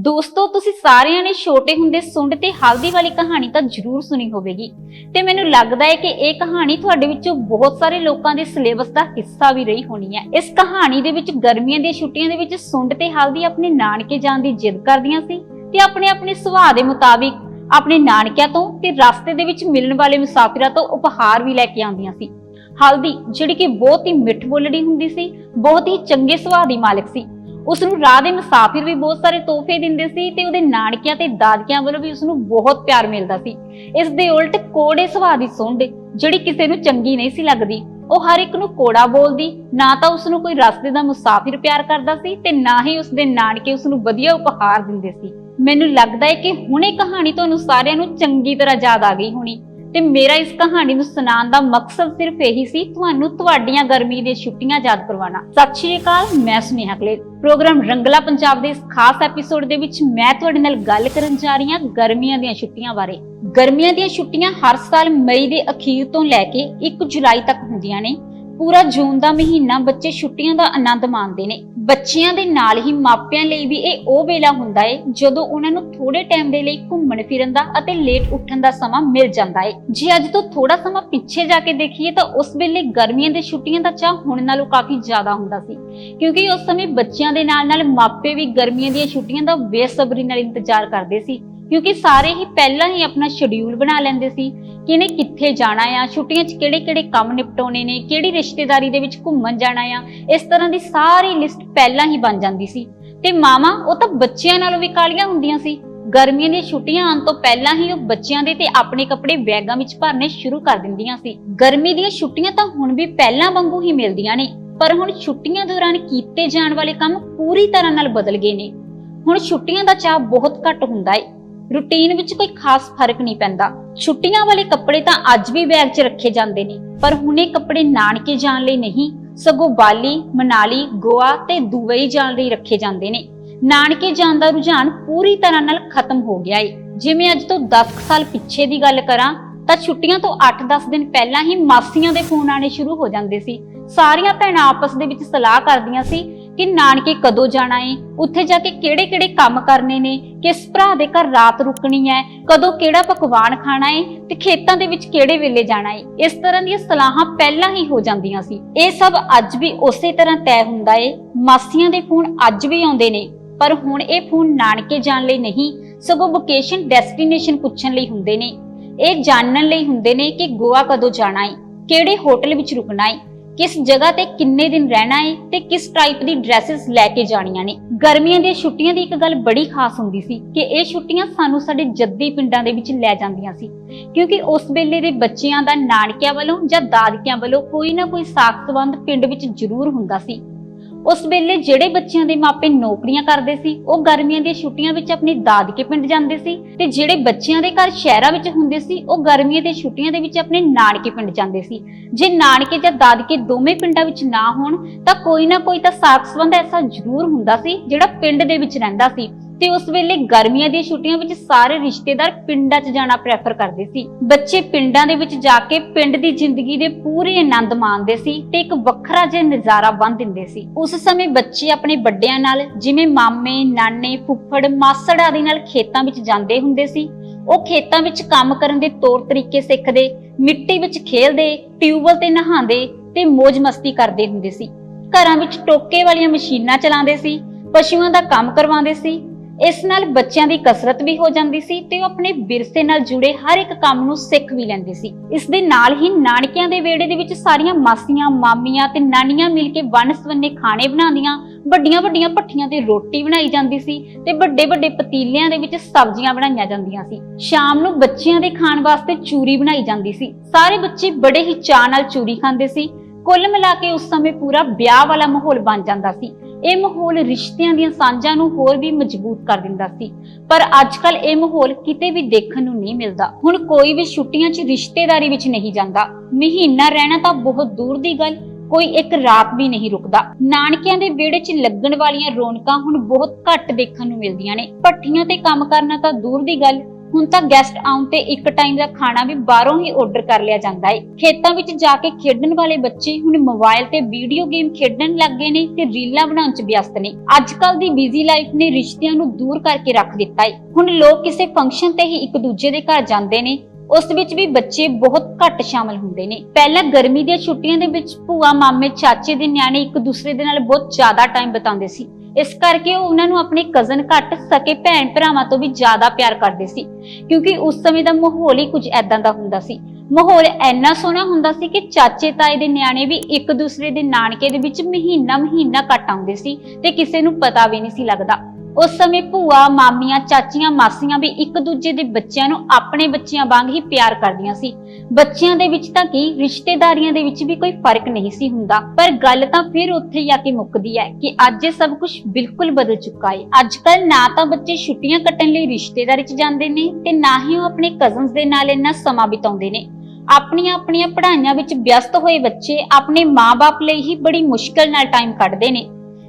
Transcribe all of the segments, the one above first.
ਦੋਸਤੋ, ਤੁਸੀਂ ਸਾਰਿਆਂ ਨੇ ਛੋਟੇ ਹੁੰਦੇ ਸੁੰਡ ਤੇ ਹਲਦੀ ਵਾਲੀ ਕਹਾਣੀ ਤਾਂ ਜ਼ਰੂਰ ਸੁਣੀ ਹੋਵੇਗੀ। ਤੇ ਮੈਨੂੰ ਲੱਗਦਾ ਹੈ ਕਿ ਇਹ ਕਹਾਣੀ ਤੁਹਾਡੇ ਵਿੱਚੋਂ ਬਹੁਤ ਸਾਰੇ ਲੋਕਾਂ ਦੇ ਸਿਲੇਬਸ ਦਾ ਹਿੱਸਾ ਵੀ ਰਹੀ ਹੋਣੀ ਹੈ। ਇਸ ਕਹਾਣੀ ਦੇ ਵਿੱਚ ਗਰਮੀਆਂ ਦੀਆਂ ਛੁੱਟੀਆਂ ਦੇ ਵਿੱਚ ਸੁੰਡ ਤੇ ਹਲਦੀ ਆਪਣੇ ਨਾਨਕੇ ਜਾਣ ਦੀ ਜਿੱਦ ਕਰਦੀਆਂ ਸੀ ਤੇ ਆਪਣੇ ਆਪਣੇ ਸੁਭਾਅ ਦੇ ਮੁਤਾਬਿਕ ਆਪਣੇ ਨਾਨਕਿਆਂ ਤੋਂ ਤੇ ਰਸਤੇ ਦੇ ਵਿੱਚ ਮਿਲਣ ਵਾਲੇ ਮੁਸਾਫਿਰਾਂ ਤੋਂ ਉਪਹਾਰ ਵੀ ਲੈ ਕੇ ਆਉਂਦੀਆਂ ਸੀ। ਹਲਦੀ ਜਿਹੜੀ ਕਿ ਬਹੁਤ ਹੀ ਮਿੱਠ ਬੋਲੜੀ ਹੁੰਦੀ ਸੀ, ਬਹੁਤ ਹੀ ਚੰਗੇ ਸੁਭਾਅ ਦੀ ਮਾਲਕ ਸੀ। ਉਸ ਨੂੰ ਰਾਹ ਦੇ ਮੁਸਾਫਿਰ ਵੀ ਬਹੁਤ ਸਾਰੇ ਤੋਹਫੇ ਦਿੰਦੇ ਸੀ ਤੇ ਉਹਦੇ ਨਾਨਕਿਆਂ ਤੇ ਦਾਦਕਿਆਂ ਵੱਲੋਂ ਵੀ ਉਸ ਨੂੰ ਬਹੁਤ ਪਿਆਰ ਮਿਲਦਾ ਸੀ। ਇਸ ਦੇ ਉਲਟ ਕੋੜੇ ਸੁਭਾਅ ਦੀ ਸੁੰਡ, ਜਿਹੜੀ ਕਿਸੇ ਨੂੰ ਚੰਗੀ ਨਹੀਂ ਸੀ ਲੱਗਦੀ, ਉਹ ਹਰ ਇੱਕ ਨੂੰ ਕੋੜਾ ਬੋਲਦੀ, ਨਾ ਤਾਂ ਉਸ ਨੂੰ ਕੋਈ ਰਸਤੇ ਦਾ ਮੁਸਾਫਿਰ ਪਿਆਰ ਕਰਦਾ ਸੀ ਤੇ ਨਾ ਹੀ ਉਸ ਦੇ ਨਾਨਕੇ ਉਸ ਨੂੰ ਵਧੀਆ ਉਪਹਾਰ ਦਿੰਦੇ ਸੀ। ਮੈਨੂੰ ਲੱਗਦਾ ਹੈ ਕਿ ਹੁਣ ਇਹ ਕਹਾਣੀ ਤੁਹਾਨੂੰ ਸਾਰਿਆਂ ਨੂੰ ਚੰਗੀ ਤਰ੍ਹਾਂ ਯਾਦ ਆ ਗਈ ਹੋਣੀ। ਤੇ ਮੇਰਾ ਇਸ ਕਹਾਣੀ ਨੂੰ ਸੁਣਾਉਣ ਦਾ ਮਕਸਦ ਸਿਰਫ ਇਹੀ ਸੀ, ਤੁਹਾਨੂੰ ਤੁਹਾਡੀਆਂ ਗਰਮੀ ਦੀਆਂ ਛੁੱਟੀਆਂ ਯਾਦ ਕਰਵਾਉਣਾ। ਸਤਿ ਸ਼੍ਰੀ ਅਕਾਲ, ਮੈਂ ਸੁਨੇਹਾ ਕਲੇ ਪ੍ਰੋਗਰਾਮ ਰੰਗਲਾ ਪੰਜਾਬ ਦੇ ਇਸ ਖਾਸ ਐਪੀਸੋਡ ਦੇ ਵਿੱਚ ਮੈਂ ਤੁਹਾਡੇ ਨਾਲ ਗੱਲ ਕਰਨ ਜਾ ਰਹੀ ਹਾਂ ਗਰਮੀਆਂ ਦੀਆਂ ਛੁੱਟੀਆਂ ਬਾਰੇ। ਗਰਮੀਆਂ ਦੀਆਂ ਛੁੱਟੀਆਂ ਹਰ ਸਾਲ ਮਈ ਦੇ ਅਖੀਰ ਤੋਂ ਲੈ ਕੇ 1 ਜੁਲਾਈ ਤੱਕ ਹੁੰਦੀਆਂ ਨੇ। ਪੂਰਾ ਜੂਨ ਦਾ ਮਹੀਨਾ ਬੱਚੇ ਛੁੱਟੀਆਂ ਦਾ ਆਨੰਦ ਮਾਣਦੇ ਨੇ। ਬੱਚਿਆਂ ਦੇ ਨਾਲ ਹੀ ਮਾਪਿਆਂ ਲਈ ਵੀ ਇਹ ਉਹ ਵੇਲਾ ਹੁੰਦਾ ਹੈ ਜਦੋਂ ਉਹਨਾਂ ਨੂੰ ਥੋੜੇ ਟਾਈਮ ਦੇ ਲਈ ਘੁੰਮਣ ਫਿਰਨ ਦਾ ਅਤੇ ਲੇਟ ਉੱਠਣ ਦਾ ਸਮਾਂ ਮਿਲ ਜਾਂਦਾ ਹੈ ਜੇ ਅੱਜ ਤੋਂ ਥੋੜਾ ਸਮਾਂ ਪਿੱਛੇ ਜਾ ਕੇ ਦੇਖੀਏ ਤਾਂ ਉਸ ਵੇਲੇ ਗਰਮੀਆਂ ਦੇ ਛੁੱਟੀਆਂ ਦਾ ਚਾਹ ਹੁਣ ਨਾਲੋਂ ਕਾਫੀ ਜ਼ਿਆਦਾ ਹੁੰਦਾ ਸੀ। ਕਿਉਂਕਿ ਉਸ ਸਮੇਂ ਬੱਚਿਆਂ ਦੇ ਨਾਲ ਨਾਲ ਮਾਪੇ ਵੀ ਗਰਮੀਆਂ ਦੀਆਂ ਛੁੱਟੀਆਂ ਦਾ ਬੇਸਬਰੀ ਨਾਲ ਇੰਤਜ਼ਾਰ ਕਰਦੇ ਸੀ। ਕਿਉਂਕਿ ਸਾਰੇ ਹੀ ਪਹਿਲਾਂ ਹੀ ਆਪਣਾ ਸ਼ਡਿਊਲ ਬਣਾ ਲੈਂਦੇ ਸੀ ਕਿ ਇਹਨੇ ਕਿੱਥੇ ਜਾਣਾ ਆ, ਛੁੱਟੀਆਂ 'ਚ ਕਿਹੜੇ-ਕਿਹੜੇ ਕੰਮ ਨਿਪਟਾਉਣੇ ਨੇ, ਕਿਹੜੀ ਰਿਸ਼ਤੇਦਾਰੀ ਦੇ ਵਿੱਚ ਘੁੰਮਣ ਜਾਣਾ ਆ, ਇਸ ਤਰ੍ਹਾਂ ਦੀ ਸਾਰੀ ਲਿਸਟ ਪਹਿਲਾਂ ਹੀ ਬਣ ਜਾਂਦੀ ਸੀ। ਤੇ ਮਾਵਾਂ, ਉਹ ਤਾਂ ਬੱਚਿਆਂ ਨਾਲੋਂ ਵੀ ਕਾਲੀਆਂ ਹੁੰਦੀਆਂ ਸੀ। ਗਰਮੀਆਂ ਦੀਆਂ ਛੁੱਟੀਆਂ ਆਉਣ ਤੋਂ ਪਹਿਲਾਂ ਹੀ ਉਹ ਬੱਚਿਆਂ ਦੇ ਤੇ ਆਪਣੇ ਕੱਪੜੇ ਬੈਗਾਂ ਵਿੱਚ ਭਰਨੇ ਸ਼ੁਰੂ ਕਰ ਦਿੰਦੀਆਂ ਸੀ। ਗਰਮੀ ਦੀਆਂ ਛੁੱਟੀਆਂ ਤਾਂ ਹੁਣ ਵੀ ਪਹਿਲਾਂ ਵਾਂਗੂ ਹੀ ਮਿਲਦੀਆਂ ਨੇ, ਪਰ ਹੁਣ ਛੁੱਟੀਆਂ ਦੌਰਾਨ ਕੀਤੇ ਜਾਣ ਵਾਲੇ ਕੰਮ ਪੂਰੀ ਤਰ੍ਹਾਂ ਨਾਲ ਬਦਲ ਗਏ ਨੇ। ਹੁਣ ਛੁੱਟੀਆਂ ਦਾ ਚਾਹ ਬਹੁਤ ਘੱਟ ਹੁੰਦਾ ਏ। ਰੁਟੀਨ ਵਿੱਚ ਕੋਈ ਖਾਸ ਫ਼ਰਕ ਨਹੀਂ ਪੈਂਦਾ। ਛੁੱਟੀਆਂ ਵਾਲੇ ਕੱਪੜੇ ਤਾਂ ਅੱਜ ਵੀ ਬੈਗ 'ਚ ਰੱਖੇ ਜਾਂਦੇ ਨੇ, ਪਰ ਹੁਣ ਇਹ ਕੱਪੜੇ ਨਾਨਕੇ ਜਾਣ ਲਈ ਨਹੀਂ, ਸਗੋਂ ਬਾਲੀ, ਮਨਾਲੀ, ਗੋਆ ਤੇ ਦੁਬਈ ਜਾਣ ਲਈ ਰੱਖੇ ਜਾਂਦੇ ਨੇ। ਨਾਨਕੇ ਜਾਣ ਦਾ ਰੁਝਾਨ ਪੂਰੀ ਤਰ੍ਹਾਂ ਨਾਲ ਖਤਮ ਹੋ ਗਿਆ ਏ। ਜਿਵੇਂ ਅੱਜ ਤੋਂ 10 ਕੁ ਸਾਲ ਪਿੱਛੇ ਦੀ ਗੱਲ ਕਰਾਂ, ਤਾਂ ਛੁੱਟੀਆਂ ਤੋਂ 8-10 ਦਿਨ ਪਹਿਲਾਂ ਹੀ ਮਾਸੀਆਂ ਦੇ ਫੋਨ ਆਣੇ ਸ਼ੁਰੂ ਹੋ ਜਾਂਦੇ ਸੀ। ਸਾਰੀਆਂ ਭੈਣਾਂ ਆਪਸ ਦੇ ਵਿੱਚ ਸਲਾਹ ਕਰਦੀਆਂ ਸੀ ਕਿ ਨਾਨਕੇ ਕਦੋਂ ਜਾਣਾ ਏ? ਉੱਥੇ ਜਾ ਕੇ ਕਿਹੜੇ-ਕਿਹੜੇ ਕੰਮ ਕਰਨੇ ਨੇ? ਕਿਸ ਭਰਾ ਦੇ ਘਰ ਰਾਤ ਰੁਕਣੀ ਹੈ ਕਦੋਂ ਕਿਹੜਾ ਪਕਵਾਨ ਖਾਣਾ ਏ? ਤੇ ਖੇਤਾਂ ਦੇ ਵਿੱਚ ਕਿਹੜੇ ਵੇਲੇ ਜਾਣਾ ਏ? ਇਸ ਤਰ੍ਹਾਂ ਦੀਆਂ ਸਲਾਹਾਂ ਪਹਿਲਾਂ ਹੀ ਹੋ ਜਾਂਦੀਆਂ ਸੀ। ਇਹ ਸਭ ਅੱਜ ਵੀ ਉਸੇ ਤਰ੍ਹਾਂ ਤੈਅ ਹੁੰਦਾ ਏ। ਮਾਸੀਆਂ ਦੇ ਫੋਨ ਅੱਜ ਵੀ ਆਉਂਦੇ ਨੇ। ਪਰ ਹੁਣ ਇਹ ਫੋਨ ਨਾਨਕੇ ਜਾਣ ਲਈ ਨਹੀਂ, ਸਗੋਂ ਵੋਕੇਸ਼ਨ ਡੈਸਟੀਨੇਸ਼ਨ ਪੁੱਛਣ ਲਈ ਹੁੰਦੇ ਨੇ। ਇਹ ਜਾਣਨ ਲਈ ਹੁੰਦੇ ਨੇ ਕਿ ਗੋਆ ਕਦੋਂ ਜਾਣਾ ਏ? ਕਿਹੜੇ ਹੋਟਲ ਵਿੱਚ ਰੁਕਣਾ ਏ? ਕਿਸ ਜਗ੍ਹਾ ਤੇ ਕਿੰਨੇ ਦਿਨ ਰਹਿਣਾ ਏ ਤੇ ਕਿਸ ਟਾਈਪ ਦੀ ਡਰੈਸਸ ਲੈ ਕੇ ਜਾਣੀਆਂ ਨੇ। ਗਰਮੀਆਂ ਦੀਆਂ ਛੁੱਟੀਆਂ ਦੀ ਇੱਕ ਗੱਲ ਬੜੀ ਖਾਸ ਹੁੰਦੀ ਸੀ ਕਿ ਇਹ ਛੁੱਟੀਆਂ ਸਾਨੂੰ ਸਾਡੇ ਜੱਦੀ ਪਿੰਡਾਂ ਦੇ ਵਿੱਚ ਲੈ ਜਾਂਦੀਆਂ ਸੀ। ਕਿਉਂਕਿ ਉਸ ਵੇਲੇ ਦੇ ਬੱਚਿਆਂ ਦਾ ਨਾਨਕਿਆਂ ਵੱਲੋਂ ਜਾਂ ਦਾਦਕਿਆਂ ਵੱਲੋਂ ਕੋਈ ਨਾ ਕੋਈ ਸਾਖ ਸੰਬੰਧ ਪਿੰਡ ਵਿੱਚ ਜ਼ਰੂਰ ਹੁੰਦਾ ਸੀ। ਉਸ ਵੇਲੇ ਜਿਹੜੇ ਬੱਚਿਆਂ ਦੇ ਮਾਪੇ ਨੌਕਰੀਆਂ ਕਰਦੇ ਸੀ, ਉਹ ਗਰਮੀਆਂ ਦੀਆਂ ਛੁੱਟੀਆਂ ਵਿੱਚ ਆਪਣੇ ਦਾਦਕੇ ਪਿੰਡ ਜਾਂਦੇ ਸੀ ਤੇ ਜਿਹੜੇ ਬੱਚਿਆਂ ਦੇ ਘਰ ਸ਼ਹਿਰਾਂ ਵਿੱਚ ਹੁੰਦੇ ਸੀ, ਉਹ ਗਰਮੀਆਂ ਦੀਆਂ ਛੁੱਟੀਆਂ ਦੇ ਵਿੱਚ ਆਪਣੇ ਨਾਨਕੇ ਪਿੰਡ ਜਾਂਦੇ ਸੀ। ਜੇ ਨਾਨਕੇ ਜਾਂ ਦਾਦਕੇ ਦੋਵੇਂ ਪਿੰਡਾਂ ਵਿੱਚ ਨਾ ਹੋਣ, ਤਾਂ ਕੋਈ ਨਾ ਕੋਈ ਤਾਂ ਸਾਕ ਸੰਬੰਧ ਐਸਾ ਜ਼ਰੂਰ ਹੁੰਦਾ ਸੀ, ਜਿਹੜਾ ਪਿੰਡ ਦੇ ਵਿੱਚ ਰਹਿੰਦਾ ਸੀ। ਤੇ ਉਸ ਵੇਲੇ ਗਰਮੀਆਂ ਦੀਆਂ ਛੁੱਟੀਆਂ ਵਿੱਚ ਸਾਰੇ ਰਿਸ਼ਤੇਦਾਰ ਪਿੰਡਾਂ 'ਚ ਜਾਣਾ ਪ੍ਰੈਫਰ ਕਰਦੇ ਸੀ। ਬੱਚੇ ਪਿੰਡਾਂ ਦੇ ਵਿੱਚ ਜਾ ਕੇ ਪਿੰਡ ਦੀ ਜ਼ਿੰਦਗੀ ਦੇ ਪੂਰੇ ਆਨੰਦ ਮਾਣਦੇ ਸੀ ਤੇ ਇੱਕ ਵੱਖਰਾ ਜਿਹਾ ਨਜ਼ਾਰਾ ਬੰਨ ਦਿੰਦੇ ਸੀ। ਉਸ ਸਮੇਂ ਬੱਚੇ ਆਪਣੇ ਵੱਡਿਆਂ ਨਾਲ ਜਿਵੇਂ ਮਾਮੇ, ਨਾਨੇ, ਫੁੱਫੜ, ਮਾਸੜ ਆਦਿ ਨਾਲ ਖੇਤਾਂ ਵਿੱਚ ਜਾਂਦੇ ਹੁੰਦੇ ਸੀ। ਉਹ ਖੇਤਾਂ ਵਿੱਚ ਕੰਮ ਕਰਨ ਦੇ ਤੌਰ ਤਰੀਕੇ ਸਿੱਖਦੇ, ਮਿੱਟੀ ਵਿੱਚ ਖੇਲਦੇ, ਟਿਊਬਵੈਲ ਤੇ ਨਹਾਉਂਦੇ ਤੇ ਮौज ਮਸਤੀ ਕਰਦੇ ਹੁੰਦੇ ਸੀ। ਘਰਾਂ ਵਿੱਚ ਟੋਕੇ ਵਾਲੀਆਂ ਮਸ਼ੀਨਾਂ ਚਲਾਉਂਦੇ ਸੀ, ਪਸ਼ੂਆਂ ਦਾ ਕੰਮ ਕਰਵਾਉਂਦੇ ਸੀ ਇਸ ਨਾਲ ਬੱਚਿਆਂ ਦੀ ਕਸਰਤ ਵੀ ਹੋ ਜਾਂਦੀ ਸੀ ਤੇ ਉਹ ਆਪਣੇ ਵਿਰਸੇ ਨਾਲ ਜੁੜੇ ਹਰ ਇੱਕ ਕੰਮ ਨੂੰ ਸਿੱਖ ਵੀ ਲੈਂਦੇ ਸੀ। ਇਸ ਦੇ ਨਾਲ ਹੀ ਨਾਨਕਿਆਂ ਦੇ ਵਿਹੜੇ ਦੇ ਵਿੱਚ ਸਾਰੀਆਂ ਮਾਸੀਆਂ, ਮਾਮੀਆਂ ਤੇ ਨਾਨੀਆਂ ਮਿਲ ਕੇ ਵੰਨ-ਸਵੰਨੇ ਖਾਣੇ ਬਣਾਉਂਦੀਆਂ, ਵੱਡੀਆਂ ਵੱਡੀਆਂ ਭੱਠੀਆਂ ਤੇ ਰੋਟੀ ਬਣਾਈ ਜਾਂਦੀ ਸੀ ਤੇ ਵੱਡੇ ਵੱਡੇ ਪਤੀਲਿਆਂ ਦੇ ਵਿੱਚ ਸਬਜ਼ੀਆਂ ਬਣਾਈਆਂ ਜਾਂਦੀਆਂ ਸੀ। ਸ਼ਾਮ ਨੂੰ ਬੱਚਿਆਂ ਦੇ ਖਾਣ ਵਾਸਤੇ ਚੂਰੀ ਬਣਾਈ ਜਾਂਦੀ ਸੀ। ਸਾਰੇ ਬੱਚੇ ਬੜੇ ਹੀ ਚਾਅ ਨਾਲ ਚੂਰੀ ਖਾਂਦੇ ਸੀ। ਕੁੱਲ ਮਿਲਾ ਕੇ ਉਸ ਸਮੇਂ ਪੂਰਾ ਵਿਆਹ ਵਾਲਾ ਮਾਹੌਲ ਬਣ ਜਾਂਦਾ ਸੀ। ਇਹ ਮਾਹੌਲ ਰਿਸ਼ਤਿਆਂ ਦੀਆਂ ਸਾਂਝਾਂ ਨੂੰ ਹੋਰ ਵੀ ਮਜ਼ਬੂਤ ਕਰ ਦਿੰਦਾ ਸੀ। ਪਰ ਅੱਜਕੱਲ ਇਹ ਮਾਹੌਲ ਕਿਤੇ ਵੀ ਦੇਖਣ ਨੂੰ ਨਹੀਂ ਮਿਲਦਾ। ਹੁਣ ਕੋਈ ਵੀ ਛੁੱਟੀਆਂ 'ਚ ਰਿਸ਼ਤੇਦਾਰੀ ਵਿੱਚ ਨਹੀਂ ਜਾਂਦਾ। ਮਹੀਨਾ ਰਹਿਣਾ ਤਾਂ ਬਹੁਤ ਦੂਰ ਦੀ ਗੱਲ, ਕੋਈ ਇੱਕ ਰਾਤ ਵੀ ਨਹੀਂ ਰੁਕਦਾ। ਨਾਨਕਿਆਂ ਦੇ ਵਿਹੜੇ 'ਚ ਲੱਗਣ ਵਾਲੀਆਂ ਰੌਣਕਾਂ ਹੁਣ ਬਹੁਤ ਘੱਟ ਦੇਖਣ ਨੂੰ ਮਿਲਦੀਆਂ ਨੇ। ਭੱਠੀਆਂ ਤੇ ਕੰਮ ਕਰਨਾ ਤਾਂ ਦੂਰ ਦੀ ਗੱਲ ਹੁਣ ਤਾਂ ਗੈਸਟ ਆਉਣ ਤੇ ਇੱਕ ਟਾਈਮ ਦਾ ਖਾਣਾ ਵੀ ਬਾਹਰੋਂ ਹੀ ਆਰਡਰ ਕਰ ਲਿਆ ਜਾਂਦਾ ਹੈ। ਖੇਤਾਂ ਵਿੱਚ ਜਾ ਕੇ ਖੇਡਣ ਵਾਲੇ ਬੱਚੇ ਹੁਣ ਮੋਬਾਈਲ ਤੇ ਵੀਡੀਓ ਗੇਮ ਖੇਡਣ ਲੱਗ ਗਏ ਨੇ ਤੇ ਰੀਲਾਂ ਬਣਾਉਣ 'ਚ ਵਿਅਸਤ ਨੇ। ਅੱਜ ਕੱਲ ਦੀ ਬਿਜ਼ੀ ਲਾਈਫ ਨੇ ਰਿਸ਼ਤਿਆਂ ਨੂੰ ਦੂਰ ਕਰਕੇ ਰੱਖ ਦਿੱਤਾ ਹੈ। ਹੁਣ ਲੋਕ ਕਿਸੇ ਫੰਕਸ਼ਨ ਤੇ ਹੀ ਇੱਕ ਦੂਜੇ ਦੇ ਘਰ ਜਾਂਦੇ ਨੇ। ਉਸ ਵਿੱਚ ਵੀ ਬੱਚੇ ਬਹੁਤ ਘੱਟ ਸ਼ਾਮਲ ਹੁੰਦੇ ਨੇ। ਪਹਿਲਾਂ ਗਰਮੀ ਦੀਆਂ ਛੁੱਟੀਆਂ ਦੇ ਵਿੱਚ ਭੂਆ, ਮਾਮੇ, ਚਾਚੇ ਦੇ ਨਿਆਣੇ ਇੱਕ ਦੂਸਰੇ ਦੇ ਨਾਲ ਬਹੁਤ ਜ਼ਿਆਦਾ ਟਾਈਮ ਬਿਤਾਉਂਦੇ ਸੀ। ਇਸ ਕਰਕੇ ਉਹ ਉਹਨਾਂ ਨੂੰ ਆਪਣੇ ਕਜ਼ਨ ਘੱਟ ਸਕੇ, ਭੈਣ ਭਰਾਵਾਂ ਤੋਂ ਵੀ ਜ਼ਿਆਦਾ ਪਿਆਰ ਕਰਦੇ ਸੀ। ਕਿਉਂਕਿ ਉਸ ਸਮੇਂ ਦਾ ਮਾਹੌਲ ਹੀ ਕੁਝ ਐਦਾਂ ਦਾ ਹੁੰਦਾ ਸੀ। ਮਾਹੌਲ ਇੰਨਾ ਸੋਹਣਾ ਹੁੰਦਾ ਸੀ ਕਿ ਚਾਚੇ ਤਾਏ ਦੇ ਨਿਆਣੇ ਵੀ ਇੱਕ ਦੂਸਰੇ ਦੇ ਨਾਨਕੇ ਦੇ ਵਿੱਚ ਮਹੀਨਾ ਮਹੀਨਾ ਕੱਟ ਆਉਂਦੇ ਸੀ ਤੇ ਕਿਸੇ ਨੂੰ ਪਤਾ ਵੀ ਨਹੀਂ ਸੀ ਲੱਗਦਾ। ਉਸ ਸਮੇਂ ਭੂਆ, ਮਾਮੀਆਂ, ਚਾਚੀਆਂ, ਮਾਸੀਆਂ ਵੀ ਇੱਕ ਦੂਜੇ ਦੇ ਬੱਚਿਆਂ ਨੂੰ ਆਪਣੇ ਬੱਚਿਆਂ ਵਾਂਗ ਹੀ ਪਿਆਰ ਕਰਦੀਆਂ ਸੀ। ਬੱਚਿਆਂ ਦੇ ਵਿੱਚ ਤਾਂ ਕੀ, ਰਿਸ਼ਤੇਦਾਰੀਆਂ ਦੇ ਵਿੱਚ ਵੀ ਕੋਈ ਫ਼ਰਕ ਨਹੀਂ ਸੀ ਹੁੰਦਾ। ਪਰ ਗੱਲ ਤਾਂ ਫਿਰ ਉੱਥੇ ਹੀ ਆ ਕੇ ਮੁੱਕਦੀ ਹੈ ਕਿ ਅੱਜ ਇਹ ਸਭ ਕੁਝ ਬਿਲਕੁਲ ਬਦਲ ਚੁੱਕਾ ਹੈ। ਅੱਜ ਕੱਲ ਨਾ ਤਾਂ ਬੱਚੇ ਛੁੱਟੀਆਂ ਕੱਟਣ ਲਈ ਰਿਸ਼ਤੇਦਾਰੀ 'ਚ ਜਾਂਦੇ ਨੇ ਤੇ ਨਾ ਹੀ ਉਹ ਆਪਣੇ ਕਜ਼ਨਸ ਦੇ ਨਾਲ ਇੰਨਾ ਸਮਾਂ ਬਿਤਾਉਂਦੇ ਨੇ। ਆਪਣੀਆਂ ਆਪਣੀਆਂ ਪੜ੍ਹਾਈਆਂ ਵਿੱਚ ਵਿਅਸਤ ਹੋਏ ਬੱਚੇ ਆਪਣੇ ਮਾਪੇ ਲਈ ਹੀ ਬੜੀ ਮੁਸ਼ਕਲ ਨਾਲ ਟਾਈਮ ਕੱਢਦੇ ਨੇ।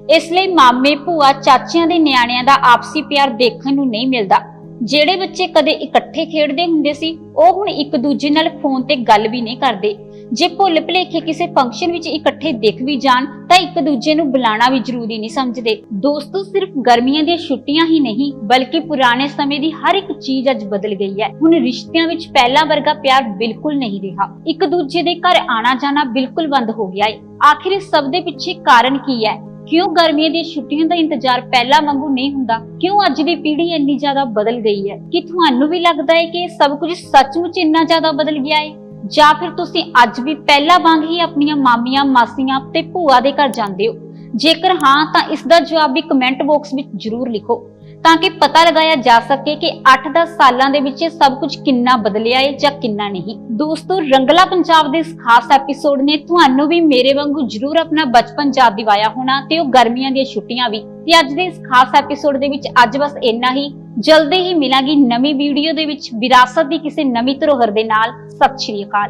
ਇਸ ਲਈ ਮਾਮੇ, ਭੂਆ, ਚਾਚਿਆਂ ਦੇ ਨਿਆਣਿਆਂ ਦਾ ਆਪਸੀ ਪਿਆਰ ਦੇਖਣ ਨੂੰ ਨਹੀਂ ਮਿਲਦਾ। ਜਿਹੜੇ ਬੱਚੇ ਕਦੇ ਇਕੱਠੇ ਖੇਡਦੇ ਹੁੰਦੇ ਸੀ, ਉਹ ਹੁਣ ਇੱਕ ਦੂਜੇ ਨਾਲ ਫੋਨ ਤੇ ਗੱਲ ਵੀ ਨਹੀਂ ਕਰਦੇ। ਜੇ ਭੁੱਲ ਭੁਲੇਖੇ ਕਿਸੇ ਫੰਕਸ਼ਨ ਵਿੱਚ ਇਕੱਠੇ ਦਿਖ ਵੀ ਜਾਣ, ਤਾਂ ਇੱਕ ਦੂਜੇ ਨੂੰ ਬੁਲਾਣਾ ਵੀ ਜ਼ਰੂਰੀ ਨਹੀਂ ਸਮਝਦੇ। ਦੋਸਤੋ, ਸਿਰਫ ਗਰਮੀਆਂ ਦੀਆਂ ਛੁੱਟੀਆਂ ਹੀ ਨਹੀਂ, ਬਲਕਿ ਪੁਰਾਣੇ ਸਮੇਂ ਦੀ ਹਰ ਇੱਕ ਚੀਜ਼ ਅੱਜ ਬਦਲ ਗਈ ਹੈ। ਹੁਣ ਰਿਸ਼ਤਿਆਂ ਵਿੱਚ ਪਹਿਲਾਂ ਵਰਗਾ ਪਿਆਰ ਬਿਲਕੁਲ ਨਹੀਂ ਰਿਹਾ। ਇੱਕ ਦੂਜੇ ਦੇ ਘਰ ਆਣਾ ਜਾਣਾ ਬਿਲਕੁਲ ਬੰਦ ਹੋ ਗਿਆ ਹੈ ਆਖਿਰ ਇਸ ਸਭ ਦੇ ਪਿੱਛੇ ਕਾਰਨ ਕੀ ਹੈ? ਕਿਉਂ ਗਰਮੀਆਂ ਦੀਆਂ ਛੁੱਟੀਆਂ ਦਾ ਇੰਤਜ਼ਾਰ ਪਹਿਲਾਂ ਵਾਂਗੂ ਨਹੀਂ ਹੁੰਦਾ? ਕਿਉਂ ਅੱਜ ਦੀ ਪੀੜ੍ਹੀ ਇੰਨੀ ਜ਼ਿਆਦਾ ਬਦਲ ਗਈ ਹੈ? ਕਿ ਤੁਹਾਨੂੰ ਵੀ ਲੱਗਦਾ ਹੈ ਕਿ ਸਭ ਕੁਝ ਸੱਚਮੁੱਚ ਇੰਨਾ ਜ਼ਿਆਦਾ ਬਦਲ ਗਿਆ ਹੈ? ਜਾਂ ਫਿਰ ਤੁਸੀਂ ਅੱਜ ਵੀ ਪਹਿਲਾਂ ਵਾਂਗ ਹੀ ਆਪਣੀਆਂ ਮਾਮੀਆਂ, ਮਾਸੀਆਂ ਤੇ ਭੂਆ ਦੇ ਘਰ ਜਾਂਦੇ ਹੋ? ਜੇਕਰ ਹਾਂ, ਤਾਂ ਇਸ ਦਾ ਜਵਾਬ ਵੀ ਕਮੈਂਟ ਬਾਕਸ ਵਿੱਚ ਜ਼ਰੂਰ ਲਿਖੋ। ਤਾਂ ਕਿ ਪਤਾ ਲਗਾਇਆ ਜਾ ਸਕੇ ਕਿ 8-10 ਸਾਲਾਂ ਦੇ ਵਿੱਚ ਸਭ ਕੁਝ ਕਿੰਨਾ ਬਦਲਿਆ ਹੈ ਜਾਂ ਕਿੰਨਾ ਨਹੀਂ। ਦੋਸਤੋ, ਰੰਗਲਾ ਪੰਜਾਬ ਦੇ ਇਸ ਖਾਸ ਐਪੀਸੋਡ ਨੇ ਤੁਹਾਨੂੰ ਵੀ ਮੇਰੇ ਵਾਂਗੂ ਜ਼ਰੂਰ ਆਪਣਾ ਬਚਪਨ ਯਾਦ ਦਿਵਾਇਆ ਹੋਣਾ ਤੇ ਉਹ ਗਰਮੀਆਂ ਦੀਆਂ ਛੁੱਟੀਆਂ ਵੀ। ਤੇ ਅੱਜ ਦੇ ਇਸ ਖਾਸ ਐਪੀਸੋਡ ਦੇ ਵਿੱਚ ਅੱਜ ਬਸ ਇੰਨਾ ਹੀ। ਜਲਦੀ ਹੀ ਮਿਲਾਂਗੀ ਨਵੀਂ ਵੀਡੀਓ ਦੇ ਵਿੱਚ ਵਿਰਾਸਤ ਦੀ ਕਿਸੇ ਨਵੀਂ ਧਰੋਹਰ ਦੇ ਨਾਲ। ਸਤਿ ਸ਼੍ਰੀ ਅਕਾਲ।